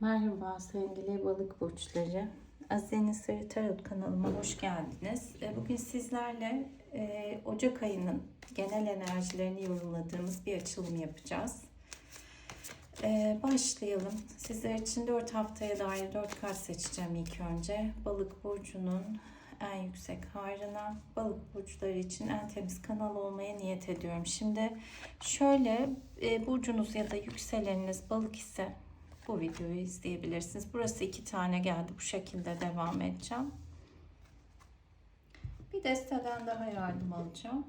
Merhaba sevgili balık burçları. Aziz'in Sırrı Tarot kanalıma hoş geldiniz. E, Bugün sizlerle e, Ocak ayının genel enerjilerini yorumladığımız bir açılım yapacağız. E, Başlayalım. Sizler için 4 haftaya dair 4 kart seçeceğim ilk önce. Balık burcunun en yüksek hayrına, balık burçları için en temiz kanal olmaya niyet ediyorum. Şimdi şöyle burcunuz ya da yükseleniniz balık ise bu videoyu izleyebilirsiniz. Burası iki tane geldi. Bu şekilde devam edeceğim. Bir desteden daha yardım alacağım.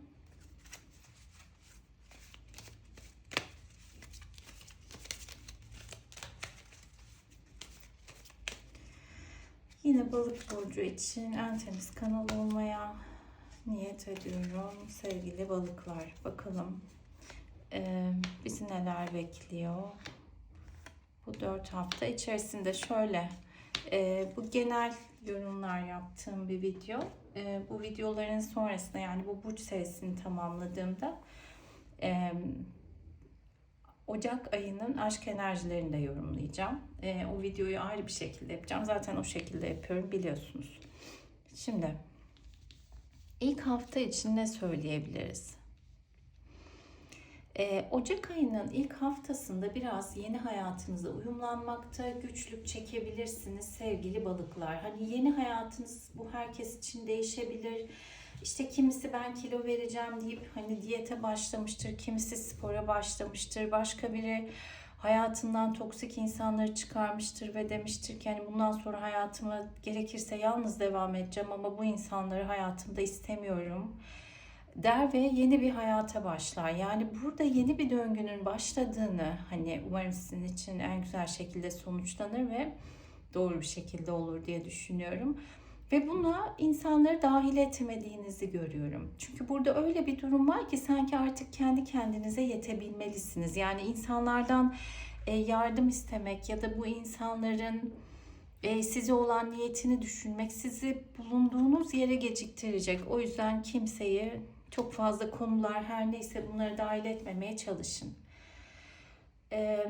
Yine balık burcu için en temiz kanal olmaya niyet ediyorum sevgili balıklar. Bakalım e, bizi neler bekliyor bu dört hafta içerisinde şöyle e, bu genel yorumlar yaptığım bir video. E, bu videoların sonrasında yani bu burç serisini tamamladığımda e, Ocak ayının aşk enerjilerini de yorumlayacağım. E, o videoyu ayrı bir şekilde yapacağım. Zaten o şekilde yapıyorum biliyorsunuz. Şimdi ilk hafta için ne söyleyebiliriz? Ee, Ocak ayının ilk haftasında biraz yeni hayatınıza uyumlanmakta güçlük çekebilirsiniz sevgili balıklar. Hani yeni hayatınız bu herkes için değişebilir. İşte kimisi ben kilo vereceğim deyip hani diyete başlamıştır, kimisi spora başlamıştır, başka biri hayatından toksik insanları çıkarmıştır ve demiştir ki hani bundan sonra hayatıma gerekirse yalnız devam edeceğim ama bu insanları hayatımda istemiyorum der ve yeni bir hayata başlar. Yani burada yeni bir döngünün başladığını hani umarım sizin için en güzel şekilde sonuçlanır ve doğru bir şekilde olur diye düşünüyorum. Ve buna insanları dahil etmediğinizi görüyorum. Çünkü burada öyle bir durum var ki sanki artık kendi kendinize yetebilmelisiniz. Yani insanlardan e, yardım istemek ya da bu insanların e, size olan niyetini düşünmek sizi bulunduğunuz yere geciktirecek. O yüzden kimseyi çok fazla konular her neyse bunları dahil etmemeye çalışın. Ee,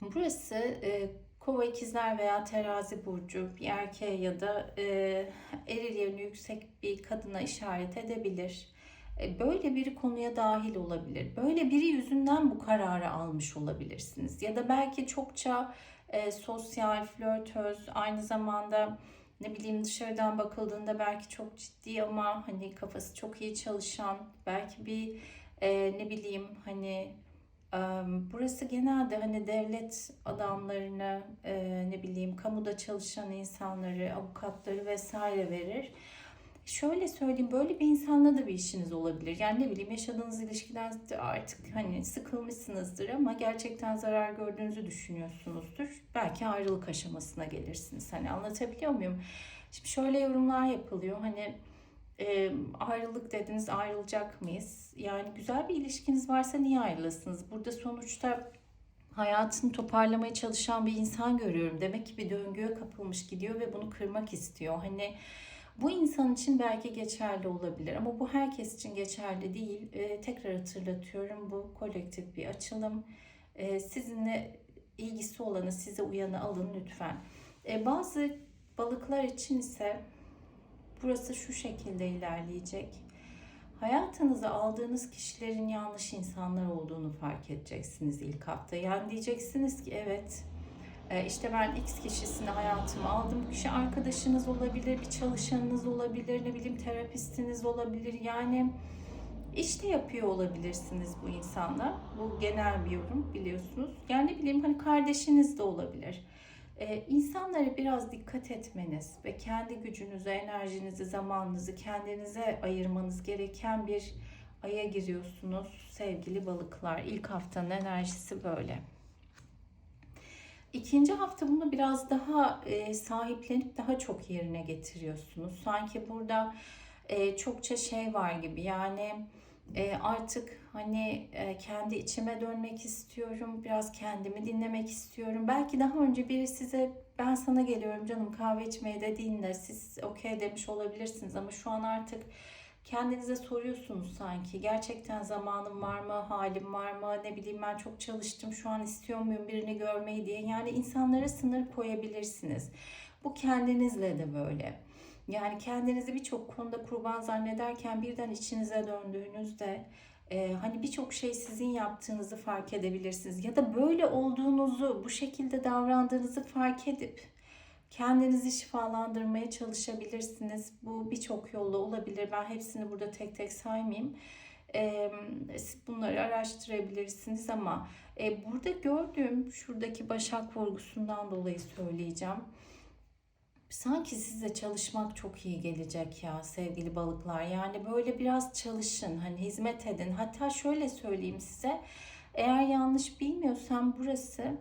burası e, kova ikizler veya terazi burcu bir erkeğe ya da e, eril yönü yüksek bir kadına işaret edebilir. E, böyle bir konuya dahil olabilir. Böyle biri yüzünden bu kararı almış olabilirsiniz. Ya da belki çokça e, sosyal, flörtöz, aynı zamanda ne bileyim dışarıdan bakıldığında belki çok ciddi ama hani kafası çok iyi çalışan belki bir e, ne bileyim hani e, burası genelde hani devlet adamlarını e, ne bileyim kamuda çalışan insanları avukatları vesaire verir. Şöyle söyleyeyim böyle bir insanla da bir işiniz olabilir. Yani ne bileyim yaşadığınız ilişkiden artık hani sıkılmışsınızdır ama gerçekten zarar gördüğünüzü düşünüyorsunuzdur. Belki ayrılık aşamasına gelirsiniz. Hani anlatabiliyor muyum? Şimdi şöyle yorumlar yapılıyor. Hani e, ayrılık dediniz ayrılacak mıyız? Yani güzel bir ilişkiniz varsa niye ayrılasınız? Burada sonuçta hayatını toparlamaya çalışan bir insan görüyorum. Demek ki bir döngüye kapılmış gidiyor ve bunu kırmak istiyor. Hani bu insan için belki geçerli olabilir ama bu herkes için geçerli değil. E, tekrar hatırlatıyorum bu kolektif bir açılım. E, sizinle ilgisi olanı, size uyanı alın lütfen. E, bazı balıklar için ise burası şu şekilde ilerleyecek. Hayatınıza aldığınız kişilerin yanlış insanlar olduğunu fark edeceksiniz ilk hafta. Yani diyeceksiniz ki evet işte ben X kişisini hayatıma aldım. Kişi arkadaşınız olabilir, bir çalışanınız olabilir, ne bileyim terapistiniz olabilir. Yani işte yapıyor olabilirsiniz bu insanla. Bu genel bir yorum biliyorsunuz. Yani ne bileyim hani kardeşiniz de olabilir. Ee, insanlara biraz dikkat etmeniz ve kendi gücünüzü, enerjinizi, zamanınızı kendinize ayırmanız gereken bir aya giriyorsunuz sevgili balıklar. İlk haftanın enerjisi böyle. İkinci hafta bunu biraz daha e, sahiplenip daha çok yerine getiriyorsunuz. Sanki burada e, çokça şey var gibi yani e, artık hani e, kendi içime dönmek istiyorum. Biraz kendimi dinlemek istiyorum. Belki daha önce biri size ben sana geliyorum canım kahve içmeye dediğinde siz okey demiş olabilirsiniz ama şu an artık kendinize soruyorsunuz sanki. Gerçekten zamanım var mı, halim var mı, ne bileyim ben çok çalıştım, şu an istiyor muyum birini görmeyi diye. Yani insanlara sınır koyabilirsiniz. Bu kendinizle de böyle. Yani kendinizi birçok konuda kurban zannederken birden içinize döndüğünüzde e, hani birçok şey sizin yaptığınızı fark edebilirsiniz. Ya da böyle olduğunuzu, bu şekilde davrandığınızı fark edip kendinizi şifalandırmaya çalışabilirsiniz. Bu birçok yolla olabilir. Ben hepsini burada tek tek saymayayım. Bunları araştırabilirsiniz ama e, burada gördüğüm şuradaki başak vurgusundan dolayı söyleyeceğim. Sanki size çalışmak çok iyi gelecek ya sevgili balıklar. Yani böyle biraz çalışın, hani hizmet edin. Hatta şöyle söyleyeyim size. Eğer yanlış bilmiyorsam burası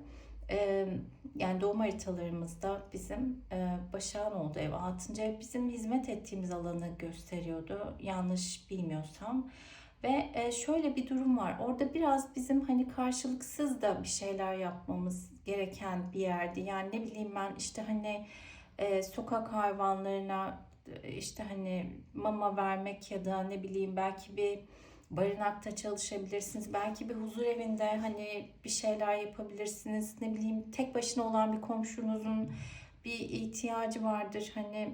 e, yani doğum haritalarımızda bizim e, Başak'ın olduğu ev 6. ev bizim hizmet ettiğimiz alanı gösteriyordu. Yanlış bilmiyorsam. Ve e, şöyle bir durum var. Orada biraz bizim hani karşılıksız da bir şeyler yapmamız gereken bir yerdi. Yani ne bileyim ben işte hani e, sokak hayvanlarına e, işte hani mama vermek ya da ne bileyim belki bir barınakta çalışabilirsiniz. Belki bir huzur evinde hani bir şeyler yapabilirsiniz. Ne bileyim tek başına olan bir komşunuzun bir ihtiyacı vardır. Hani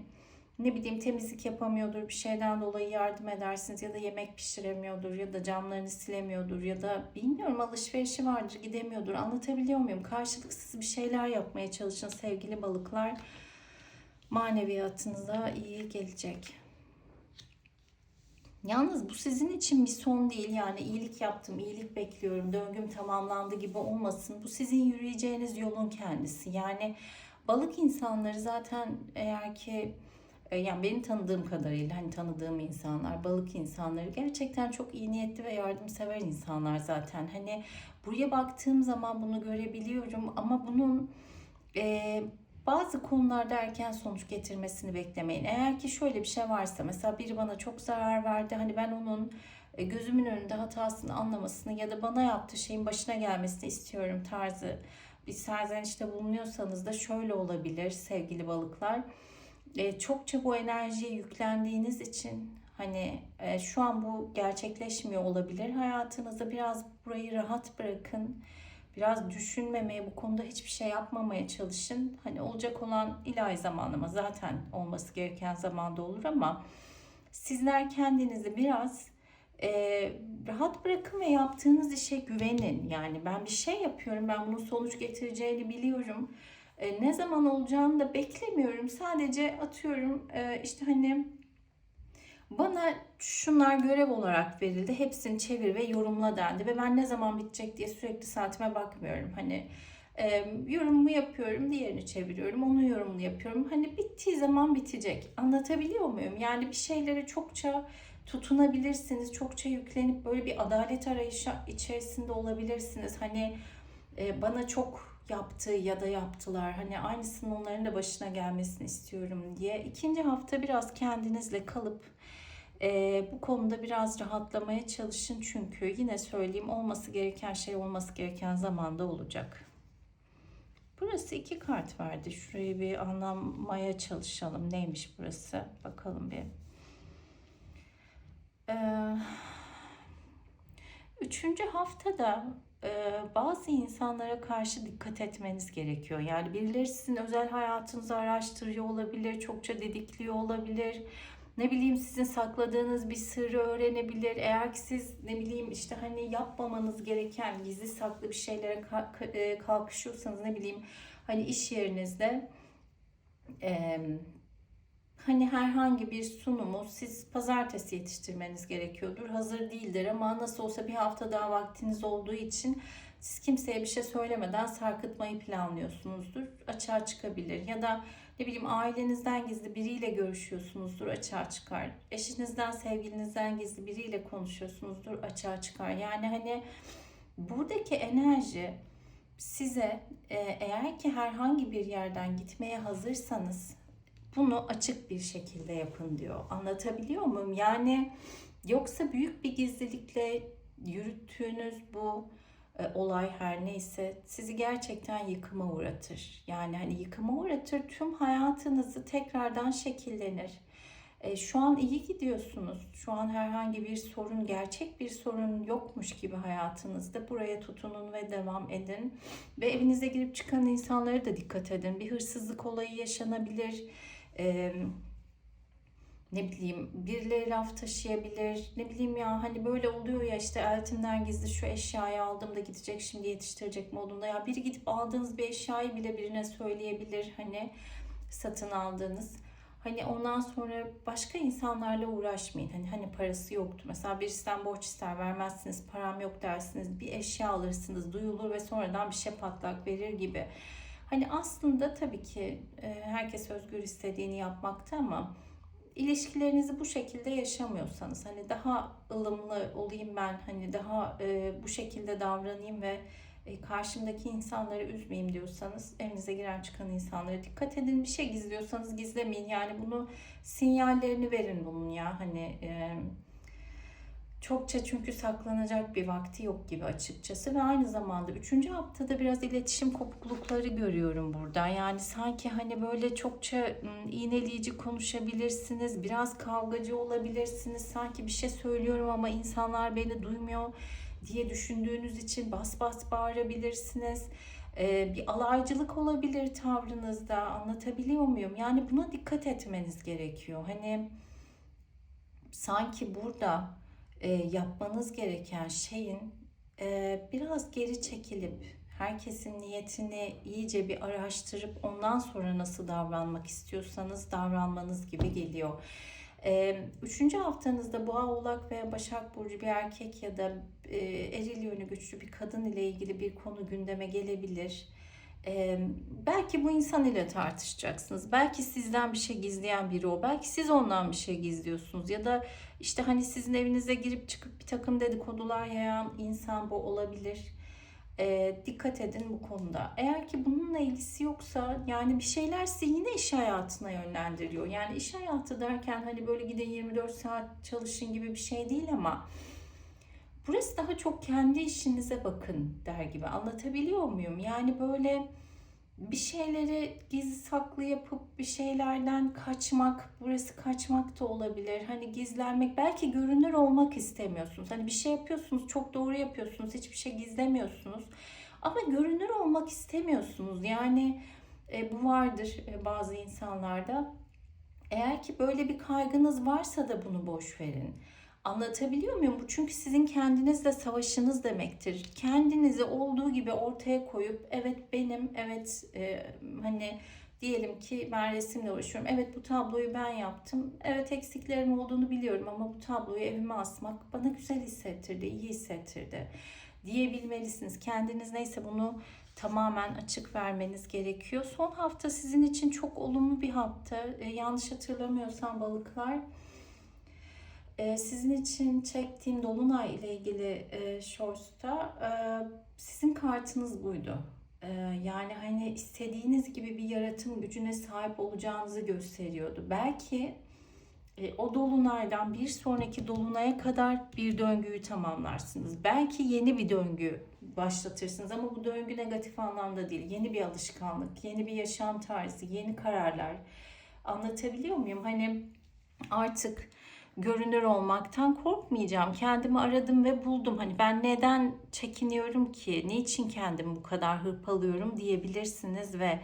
ne bileyim temizlik yapamıyordur bir şeyden dolayı yardım edersiniz ya da yemek pişiremiyordur ya da camlarını silemiyordur ya da bilmiyorum alışverişi vardır gidemiyordur anlatabiliyor muyum? Karşılıksız bir şeyler yapmaya çalışın sevgili balıklar maneviyatınıza iyi gelecek. Yalnız bu sizin için bir son değil yani iyilik yaptım, iyilik bekliyorum, döngüm tamamlandı gibi olmasın. Bu sizin yürüyeceğiniz yolun kendisi. Yani balık insanları zaten eğer ki e, yani benim tanıdığım kadarıyla hani tanıdığım insanlar, balık insanları gerçekten çok iyi niyetli ve yardımsever insanlar zaten. Hani buraya baktığım zaman bunu görebiliyorum ama bunun e, bazı konularda erken sonuç getirmesini beklemeyin. Eğer ki şöyle bir şey varsa mesela biri bana çok zarar verdi. Hani ben onun e, gözümün önünde hatasını anlamasını ya da bana yaptığı şeyin başına gelmesini istiyorum tarzı bir serzenişte bulunuyorsanız da şöyle olabilir sevgili balıklar. E, çokça bu enerjiye yüklendiğiniz için hani e, şu an bu gerçekleşmiyor olabilir. Hayatınızda biraz burayı rahat bırakın Biraz düşünmemeye, bu konuda hiçbir şey yapmamaya çalışın. Hani olacak olan ilahi zamanlama zaten olması gereken zamanda olur ama sizler kendinizi biraz e, rahat bırakın ve yaptığınız işe güvenin. Yani ben bir şey yapıyorum, ben bunun sonuç getireceğini biliyorum. E, ne zaman olacağını da beklemiyorum. Sadece atıyorum e, işte hani bana şunlar görev olarak verildi. Hepsini çevir ve yorumla dendi. Ve ben ne zaman bitecek diye sürekli saatime bakmıyorum. Hani e, yorumumu yapıyorum, diğerini çeviriyorum, onu yorumunu yapıyorum. Hani bittiği zaman bitecek. Anlatabiliyor muyum? Yani bir şeylere çokça tutunabilirsiniz. Çokça yüklenip böyle bir adalet arayışı içerisinde olabilirsiniz. Hani e, bana çok yaptı ya da yaptılar. Hani aynısının onların da başına gelmesini istiyorum diye. İkinci hafta biraz kendinizle kalıp e, bu konuda biraz rahatlamaya çalışın çünkü yine söyleyeyim olması gereken şey olması gereken zamanda olacak. Burası iki kart verdi. Şurayı bir anlamaya çalışalım. Neymiş burası? Bakalım bir. Ee, üçüncü haftada bazı insanlara karşı dikkat etmeniz gerekiyor. Yani birileri sizin özel hayatınızı araştırıyor olabilir, çokça didikliyor olabilir ne bileyim sizin sakladığınız bir sırrı öğrenebilir. Eğer ki siz ne bileyim işte hani yapmamanız gereken gizli saklı bir şeylere kalkışıyorsanız ne bileyim hani iş yerinizde hani herhangi bir sunumu siz pazartesi yetiştirmeniz gerekiyordur. Hazır değildir ama nasıl olsa bir hafta daha vaktiniz olduğu için siz kimseye bir şey söylemeden sarkıtmayı planlıyorsunuzdur. Açığa çıkabilir ya da ne bileyim ailenizden gizli biriyle görüşüyorsunuzdur açığa çıkar. Eşinizden, sevgilinizden gizli biriyle konuşuyorsunuzdur açığa çıkar. Yani hani buradaki enerji size e, eğer ki herhangi bir yerden gitmeye hazırsanız bunu açık bir şekilde yapın diyor. Anlatabiliyor muyum? Yani yoksa büyük bir gizlilikle yürüttüğünüz bu e, olay her neyse sizi gerçekten yıkıma uğratır. Yani hani yıkıma uğratır tüm hayatınızı tekrardan şekillenir. E, şu an iyi gidiyorsunuz. Şu an herhangi bir sorun, gerçek bir sorun yokmuş gibi hayatınızda. Buraya tutunun ve devam edin. Ve evinize girip çıkan insanlara da dikkat edin. Bir hırsızlık olayı yaşanabilir. E, ne bileyim birileri laf taşıyabilir. Ne bileyim ya hani böyle oluyor ya işte eltimden gizli şu eşyayı aldım da gidecek şimdi yetiştirecek modunda. Ya biri gidip aldığınız bir eşyayı bile birine söyleyebilir hani satın aldığınız. Hani ondan sonra başka insanlarla uğraşmayın. Hani hani parası yoktu. Mesela birisinden borç ister vermezsiniz. Param yok dersiniz. Bir eşya alırsınız. Duyulur ve sonradan bir şey patlak verir gibi. Hani aslında tabii ki e, herkes özgür istediğini yapmakta ama ilişkilerinizi bu şekilde yaşamıyorsanız hani daha ılımlı olayım ben hani daha e, bu şekilde davranayım ve e, karşımdaki insanları üzmeyeyim diyorsanız evinize giren çıkan insanlara dikkat edin. Bir şey gizliyorsanız gizlemeyin. Yani bunu sinyallerini verin bunun ya. Hani çokça çünkü saklanacak bir vakti yok gibi açıkçası ve aynı zamanda üçüncü haftada biraz iletişim kopuklukları görüyorum burada. Yani sanki hani böyle çokça iğneleyici konuşabilirsiniz, biraz kavgacı olabilirsiniz. Sanki bir şey söylüyorum ama insanlar beni duymuyor diye düşündüğünüz için bas bas bağırabilirsiniz. Bir alaycılık olabilir tavrınızda. Anlatabiliyor muyum? Yani buna dikkat etmeniz gerekiyor. Hani sanki burada e, yapmanız gereken şeyin e, biraz geri çekilip herkesin niyetini iyice bir araştırıp ondan sonra nasıl davranmak istiyorsanız davranmanız gibi geliyor. E, üçüncü haftanızda Boğa, Oğlak veya Başak Burcu bir erkek ya da e, eril yönü güçlü bir kadın ile ilgili bir konu gündeme gelebilir. Ee, belki bu insan ile tartışacaksınız. Belki sizden bir şey gizleyen biri o. Belki siz ondan bir şey gizliyorsunuz. Ya da işte hani sizin evinize girip çıkıp bir takım dedikodular yayan insan bu olabilir. Ee, dikkat edin bu konuda. Eğer ki bununla ilgisi yoksa yani bir şeyler sizi yine iş hayatına yönlendiriyor. Yani iş hayatı derken hani böyle gidin 24 saat çalışın gibi bir şey değil ama Burası daha çok kendi işinize bakın der gibi anlatabiliyor muyum? Yani böyle bir şeyleri gizli saklı yapıp bir şeylerden kaçmak, burası kaçmak da olabilir. Hani gizlenmek, belki görünür olmak istemiyorsunuz. Hani bir şey yapıyorsunuz, çok doğru yapıyorsunuz, hiçbir şey gizlemiyorsunuz. Ama görünür olmak istemiyorsunuz. Yani e, bu vardır e, bazı insanlarda. Eğer ki böyle bir kaygınız varsa da bunu boş verin. Anlatabiliyor muyum? Bu çünkü sizin kendinizle savaşınız demektir. Kendinizi olduğu gibi ortaya koyup evet benim, evet e, hani diyelim ki ben resimle uğraşıyorum. Evet bu tabloyu ben yaptım. Evet eksiklerim olduğunu biliyorum ama bu tabloyu evime asmak bana güzel hissettirdi, iyi hissettirdi diyebilmelisiniz. Kendiniz neyse bunu tamamen açık vermeniz gerekiyor. Son hafta sizin için çok olumlu bir hafta. E, yanlış hatırlamıyorsam balıklar ee, sizin için çektiğim Dolunay ile ilgili e, Shorts'ta e, sizin kartınız buydu. E, yani hani istediğiniz gibi bir yaratım gücüne sahip olacağınızı gösteriyordu. Belki e, o dolunaydan bir sonraki dolunaya kadar bir döngüyü tamamlarsınız. Belki yeni bir döngü başlatırsınız ama bu döngü negatif anlamda değil. Yeni bir alışkanlık, yeni bir yaşam tarzı, yeni kararlar. Anlatabiliyor muyum? Hani artık görünür olmaktan korkmayacağım. Kendimi aradım ve buldum. Hani ben neden çekiniyorum ki? Niçin kendimi bu kadar hırpalıyorum diyebilirsiniz ve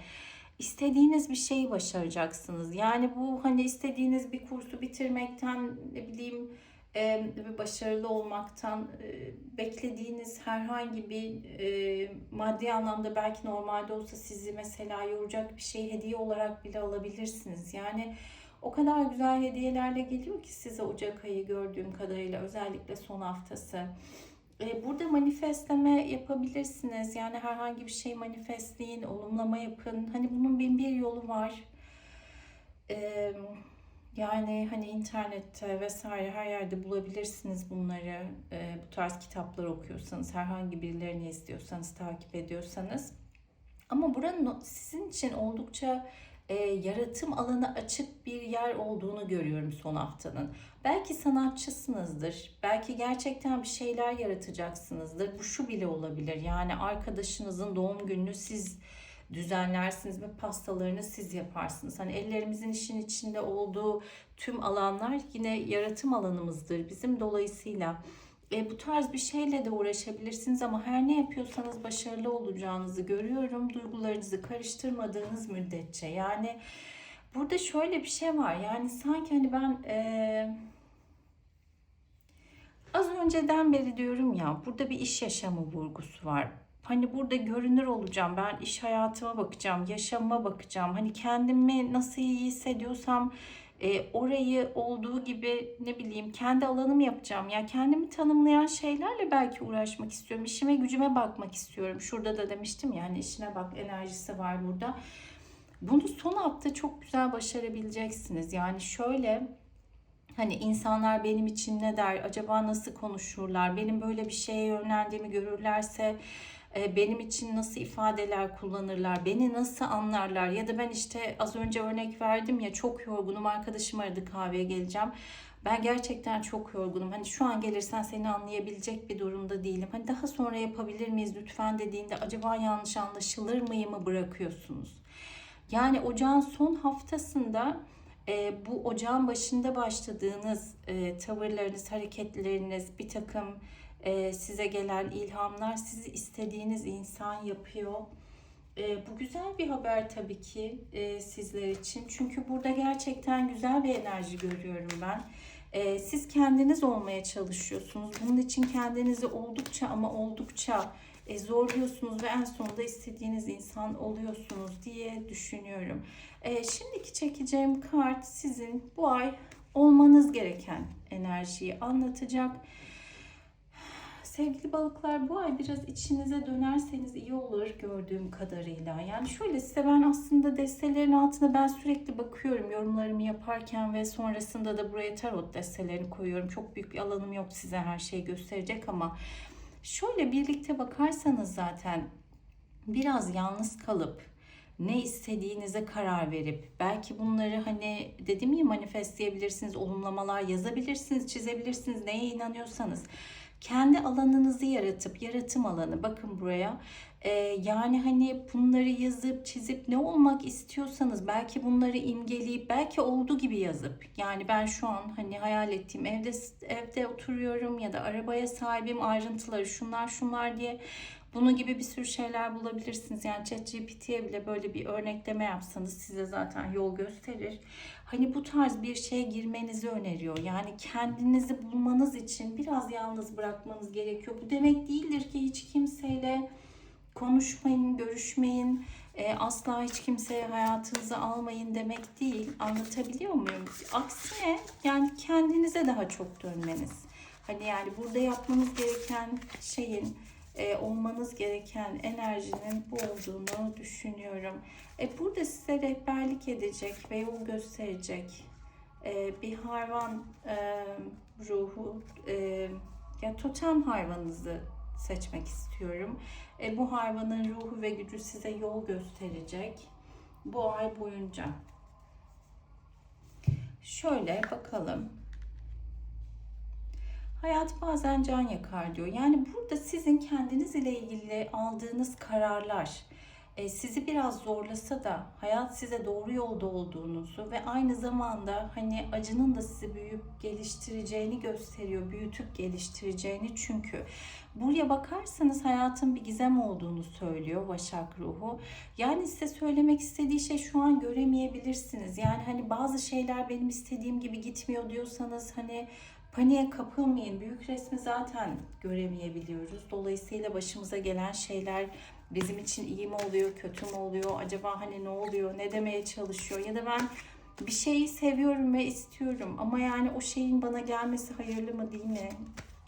istediğiniz bir şeyi başaracaksınız. Yani bu hani istediğiniz bir kursu bitirmekten ne bileyim e, başarılı olmaktan e, beklediğiniz herhangi bir e, maddi anlamda belki normalde olsa sizi mesela yoracak bir şey hediye olarak bile alabilirsiniz. Yani o kadar güzel hediyelerle geliyor ki size Ocak ayı gördüğüm kadarıyla özellikle son haftası. Ee, burada manifestleme yapabilirsiniz. Yani herhangi bir şey manifestleyin, olumlama yapın. Hani bunun bin bir yolu var. Ee, yani hani internette vesaire her yerde bulabilirsiniz bunları. Ee, bu tarz kitaplar okuyorsanız, herhangi birilerini istiyorsanız, takip ediyorsanız. Ama buranın sizin için oldukça e, yaratım alanı açık bir yer olduğunu görüyorum son haftanın. Belki sanatçısınızdır. Belki gerçekten bir şeyler yaratacaksınızdır. Bu şu bile olabilir. Yani arkadaşınızın doğum gününü siz düzenlersiniz ve pastalarını siz yaparsınız. Hani ellerimizin işin içinde olduğu tüm alanlar yine yaratım alanımızdır bizim dolayısıyla. E, bu tarz bir şeyle de uğraşabilirsiniz ama her ne yapıyorsanız başarılı olacağınızı görüyorum. Duygularınızı karıştırmadığınız müddetçe. Yani burada şöyle bir şey var. Yani sanki hani ben e, az önceden beri diyorum ya burada bir iş yaşamı vurgusu var. Hani burada görünür olacağım. Ben iş hayatıma bakacağım, yaşamıma bakacağım. Hani kendimi nasıl iyi hissediyorsam e, orayı olduğu gibi ne bileyim kendi alanımı yapacağım. Ya kendimi tanımlayan şeylerle belki uğraşmak istiyorum. İşime gücüme bakmak istiyorum. Şurada da demiştim ya hani işine bak enerjisi var burada. Bunu son hafta çok güzel başarabileceksiniz. Yani şöyle Hani insanlar benim için ne der, acaba nasıl konuşurlar, benim böyle bir şeye yönlendiğimi görürlerse benim için nasıl ifadeler kullanırlar, beni nasıl anlarlar ya da ben işte az önce örnek verdim ya çok yorgunum arkadaşım aradı kahveye geleceğim. Ben gerçekten çok yorgunum. Hani şu an gelirsen seni anlayabilecek bir durumda değilim. Hani daha sonra yapabilir miyiz lütfen dediğinde acaba yanlış anlaşılır mıyımı bırakıyorsunuz. Yani ocağın son haftasında e, bu ocağın başında başladığınız e, tavırlarınız, hareketleriniz, bir takım e, size gelen ilhamlar sizi istediğiniz insan yapıyor. E, bu güzel bir haber tabii ki e, sizler için. Çünkü burada gerçekten güzel bir enerji görüyorum ben. Siz kendiniz olmaya çalışıyorsunuz. Bunun için kendinizi oldukça ama oldukça zorluyorsunuz ve en sonunda istediğiniz insan oluyorsunuz diye düşünüyorum. Şimdiki çekeceğim kart sizin bu ay olmanız gereken enerjiyi anlatacak. Sevgili balıklar bu ay biraz içinize dönerseniz iyi olur gördüğüm kadarıyla. Yani şöyle size ben aslında destelerin altına ben sürekli bakıyorum yorumlarımı yaparken ve sonrasında da buraya tarot destelerini koyuyorum. Çok büyük bir alanım yok size her şeyi gösterecek ama şöyle birlikte bakarsanız zaten biraz yalnız kalıp ne istediğinize karar verip belki bunları hani dedim ya manifestleyebilirsiniz, olumlamalar yazabilirsiniz, çizebilirsiniz neye inanıyorsanız kendi alanınızı yaratıp yaratım alanı. Bakın buraya. Ee, yani hani bunları yazıp çizip ne olmak istiyorsanız belki bunları imgeleyip belki olduğu gibi yazıp yani ben şu an hani hayal ettiğim evde evde oturuyorum ya da arabaya sahibim ayrıntıları şunlar şunlar diye bunun gibi bir sürü şeyler bulabilirsiniz. Yani ChatGPT'ye bile böyle bir örnekleme yapsanız size zaten yol gösterir. Hani bu tarz bir şeye girmenizi öneriyor. Yani kendinizi bulmanız için biraz yalnız bırakmanız gerekiyor. Bu demek değildir ki hiç kimseyle konuşmayın, görüşmeyin. E, asla hiç kimseye hayatınıza almayın demek değil. Anlatabiliyor muyum? Aksine yani kendinize daha çok dönmeniz. Hani yani burada yapmanız gereken şeyin e, olmanız gereken enerjinin bu olduğunu düşünüyorum. E, burada size rehberlik edecek ve yol gösterecek e, bir hayvan e, ruhu e, ya totem hayvanınızı seçmek istiyorum. E, bu hayvanın ruhu ve gücü size yol gösterecek bu ay boyunca. Şöyle bakalım. Hayat bazen can yakar diyor. Yani burada sizin kendiniz ile ilgili aldığınız kararlar sizi biraz zorlasa da hayat size doğru yolda olduğunuzu ve aynı zamanda hani acının da sizi büyüyüp geliştireceğini gösteriyor. Büyütüp geliştireceğini çünkü buraya bakarsanız hayatın bir gizem olduğunu söylüyor Başak ruhu. Yani size söylemek istediği şey şu an göremeyebilirsiniz. Yani hani bazı şeyler benim istediğim gibi gitmiyor diyorsanız hani Paniğe kapılmayın. Büyük resmi zaten göremeyebiliyoruz. Dolayısıyla başımıza gelen şeyler bizim için iyi mi oluyor, kötü mü oluyor? Acaba hani ne oluyor, ne demeye çalışıyor? Ya da ben bir şeyi seviyorum ve istiyorum ama yani o şeyin bana gelmesi hayırlı mı değil mi?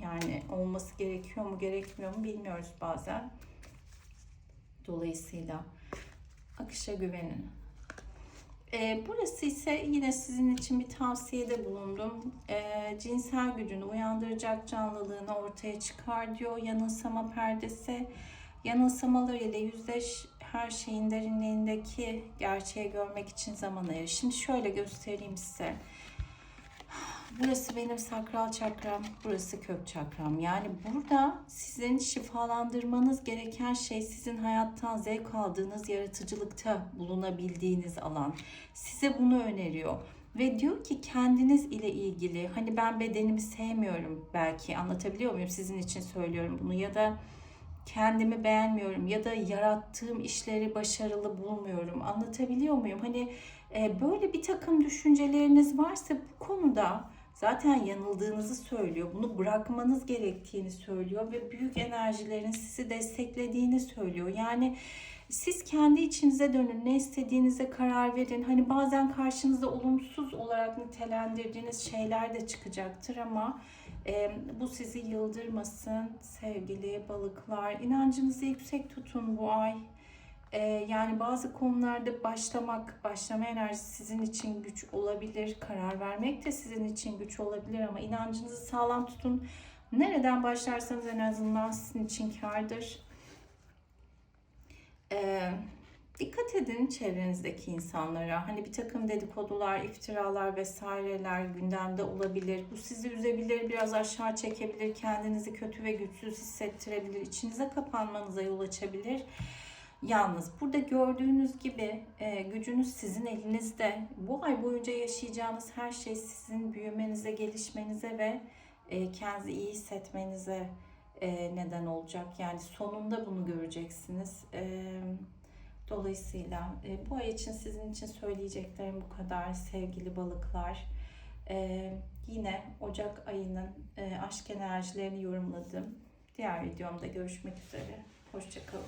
Yani olması gerekiyor mu, gerekmiyor mu bilmiyoruz bazen. Dolayısıyla akışa güvenin. E, burası ise yine sizin için bir tavsiyede bulundum. E, cinsel gücünü uyandıracak canlılığını ortaya çıkar diyor. Yanılsama perdesi. Yanılsamalar ile yüzleş her şeyin derinliğindeki gerçeği görmek için zaman ayır. Şimdi şöyle göstereyim size. Burası benim sakral çakram, burası kök çakram. Yani burada sizin şifalandırmanız gereken şey sizin hayattan zevk aldığınız, yaratıcılıkta bulunabildiğiniz alan. Size bunu öneriyor. Ve diyor ki kendiniz ile ilgili hani ben bedenimi sevmiyorum belki anlatabiliyor muyum sizin için söylüyorum bunu ya da kendimi beğenmiyorum ya da yarattığım işleri başarılı bulmuyorum anlatabiliyor muyum? Hani e, böyle bir takım düşünceleriniz varsa bu konuda zaten yanıldığınızı söylüyor. Bunu bırakmanız gerektiğini söylüyor ve büyük enerjilerin sizi desteklediğini söylüyor. Yani siz kendi içinize dönün, ne istediğinize karar verin. Hani bazen karşınızda olumsuz olarak nitelendirdiğiniz şeyler de çıkacaktır ama e, bu sizi yıldırmasın sevgili balıklar. İnancınızı yüksek tutun bu ay. E, yani bazı konularda başlamak, başlama enerjisi sizin için güç olabilir. Karar vermek de sizin için güç olabilir ama inancınızı sağlam tutun. Nereden başlarsanız en azından sizin için kardır. Ee, dikkat edin çevrenizdeki insanlara. Hani bir takım dedikodular, iftiralar vesaireler gündemde olabilir. Bu sizi üzebilir, biraz aşağı çekebilir, kendinizi kötü ve güçsüz hissettirebilir, içinize kapanmanıza yol açabilir. Yalnız burada gördüğünüz gibi e, gücünüz sizin elinizde. Bu ay boyunca yaşayacağınız her şey sizin büyümenize, gelişmenize ve e, kendinizi iyi hissetmenize e, neden olacak. Yani sonunda bunu göreceksiniz. E, dolayısıyla e, bu ay için sizin için söyleyeceklerim bu kadar sevgili balıklar. E, yine Ocak ayının e, aşk enerjilerini yorumladım. Diğer videomda görüşmek üzere. Hoşçakalın.